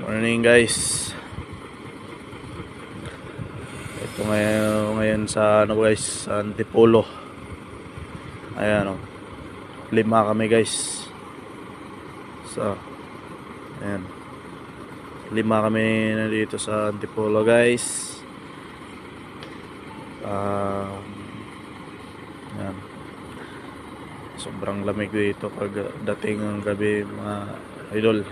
Morning guys. Ito ngayon, ngayon sa ano guys, sa Antipolo. Ayan o. Lima kami guys. So, ayan. Lima kami nandito sa Antipolo guys. Um, ayan. Sobrang lamig dito pag dating ng gabi mga idol.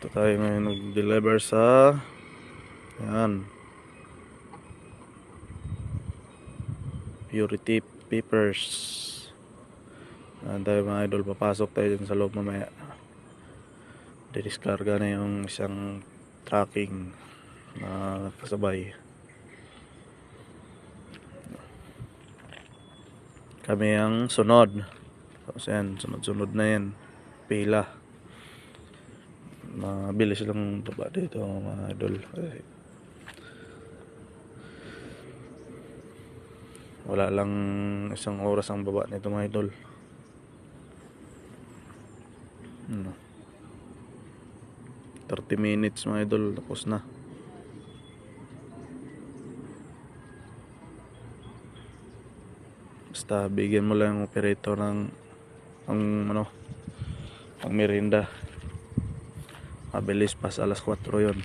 Ito tayo ngayon nag-deliver sa yan Purity Papers Yan tayo mga idol. Papasok tayo dun sa loob mamaya. Didiskarga na yung isang tracking na kasabay. Kami ang sunod. Tapos yan sunod-sunod na yan. Pila mabilis lang baba dito mga idol. Kasi wala lang isang oras ang baba nito mga idol. Ano? 30 minutes mga idol. Tapos na. Basta bigyan mo lang operator ng ang ano ang merinda mabilis pas alas 4 yon